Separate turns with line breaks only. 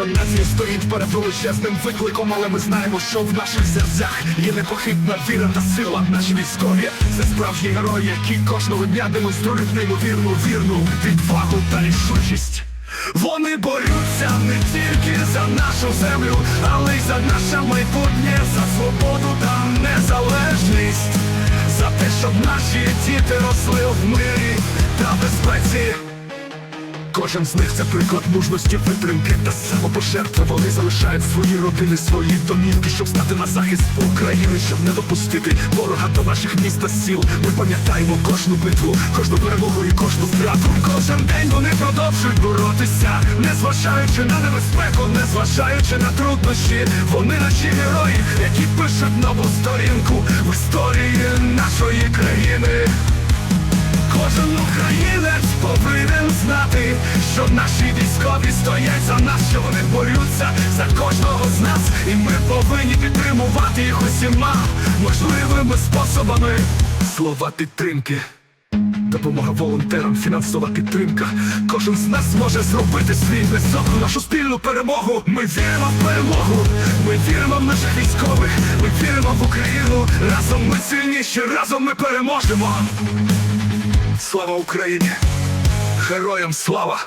Наша нація стоїть перед величезним викликом, але ми знаємо, що в наших серцях є непохитна віра та сила. Наші військові це справжні герої, які кожного дня демонструють неймовірну вірну відвагу та рішучість. Вони борються не тільки за землю, але й за наше майбутнє, за свободу та незалежність, за те, щоб наші діти росли в мирі та безпеці. Кожен з них це приклад мужності, витримки та самопожертви. Вони залишають свої родини, свої домівки, щоб стати на захист України, щоб не допустити ворога до наших міст та сіл. Ми пам'ятаємо кожну битву, кожну перемогу і кожну втрату. Кожен день вони продовжують боротися, незважаючи на небезпеку, незважаючи на труднощі. Вони наші герої, які пишуть нову сторінку в історії нашої країни. Кожен українець повинен знати, що наші військові стоять за нас, що вони борються за кожного з нас, і ми повинні підтримувати їх усіма можливими способами. Слова підтримки. Допомога волонтерам, фінансова підтримка. Кожен з нас може зробити свій внесок нашу спільну перемогу. Ми віримо в перемогу, ми віримо в наших військових, ми віримо в Україну. Разом ми сильніші, разом ми переможемо. Слава Україні! Героям слава!